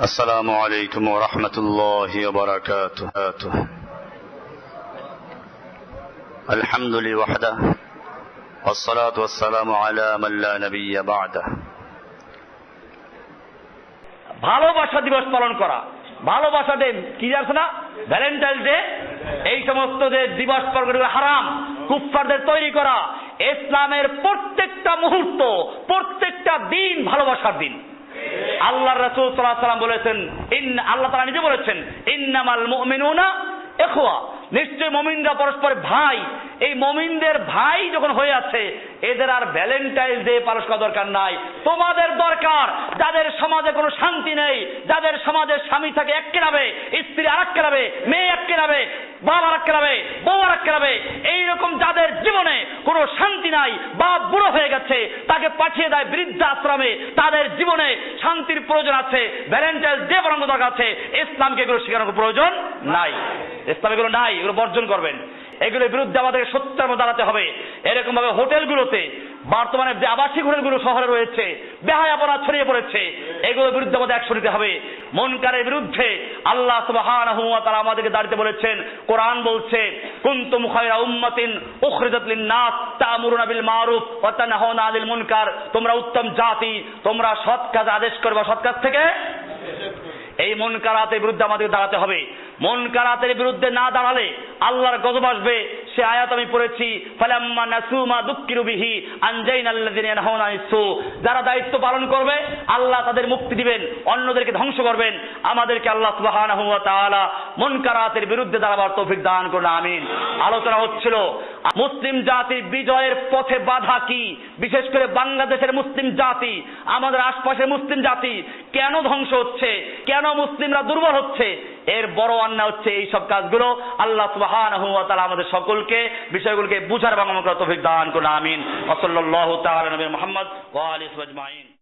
السلام عليكم ورحمة الله وبركاته الحمد لله وحده والصلاة والسلام على من لا نبي بعده ভালোবাসা দিবস পালন করা ভালোবাসা ডে কি আছে না ভ্যালেন্টাইন ডে এই সমস্ত যে দিবস পালন করা হারাম কুফফারদের তৈরি করা ইসলামের প্রত্যেকটা মুহূর্ত প্রত্যেকটা দিন ভালোবাসার দিন আল্লাহ রাসূল আলাইহি সাল্লাম বলেছেন, ইন আল্লাহ তাআলা নিজে বলেছেন, ইন্নামাল মুমিনুনা ইখওয়া। নিশ্চয় মমিনরা পরস্পর ভাই। এই মমিনদের ভাই যখন হয়ে আছে এদের আর ভ্যালেন্টাইন ডে পালন করা দরকার নাই। তোমাদের দরকার, যাদের সমাজে কোনো শান্তি নেই, যাদের সমাজে স্বামী থাকে এক কেনাবে স্ত্রী আর এক কেনাবে মেয়ে এক কেনাবে বাবা কেনাবে বউ কেনাবে এইরকম যাদের জীবনে কোনো শান্তি নাই বা বুড়ো হয়ে গেছে, তাকে পাঠিয়ে দেয় বৃদ্ধাশ্রমে তাদের জীবনে শান্তির প্রয়োজন আছে ভ্যালেন্টাইন ডে করার দরকার আছে, ইসলামকে এগুলো শেখানোর প্রয়োজন নাই। ইসলাম এগুলো নাই, এগুলো বর্জন করবেন। এগুলোর বিরুদ্ধে আমাদেরকে সত্যের মধ্যে দাঁড়াতে হবে। এরকম ভাবে হোটেলগুলোতে, বর্তমানে যে আবাসিক হোটেলগুলো শহরে রয়েছে, বেহায়াপনা ছড়িয়ে পড়েছে এগুলোর বিরুদ্ধে আমাদের একশো নিতে হবে। মনকারের বিরুদ্ধে আল্লাহ সুবহানাহু ওয়া তাআলা আমাদেরকে দাঁড়িয়ে বলেছেন, কোরআন বলছে, কুনতুম খায়রা উম্মাতিন উখরিজাত লিন-নাস, তা'মুরুনা বিল মারুফ ওয়া তানহাউনা আনিল মুনকার। তোমরা উত্তম জাতি, তোমরা সৎ কাজ আদেশ করবে সৎ কাজ থেকে? এই মন কারাতের বিরুদ্ধে আমাদের দাঁড়াতে হবে। মন কারাতের বিরুদ্ধে না দাঁড়ালে আল্লাহর গজব আসবে। সে আয়াত আমি পড়েছি, ফালাম্মা নাসুমা দুঃখিরু বিহি আনজাইন আল্লাযিনা ইয়ানহাউনা যারা দায়িত্ব পালন করবে, আল্লাহ তাদের মুক্তি দিবেন, অন্যদেরকে ধ্বংস করবেন। আমাদেরকে আল্লাহ সুবহানাহু ওয়া তাআলা বিরুদ্ধে দাঁড়াবার তৌফিক দান করুন, আমিন। আলোচনা হচ্ছিল, মুসলিম জাতির বিজয়ের পথে বাধা কি? বিশেষ করে বাংলাদেশের মুসলিম জাতি, আমাদের আশপাশের মুসলিম জাতি কেন ধ্বংস হচ্ছে? কেন মুসলিমরা দুর্বল হচ্ছে? এর বড় অন্যায় হচ্ছে এই সব কাজগুলো। আল্লাহ সুবহান আমাদের সকলকে বিষয়গুলোকে বুঝার বাংলা তফিক দান করুন, আমিন। ওয়া সাল্লাল্লাহু নবী মুহাম্মদ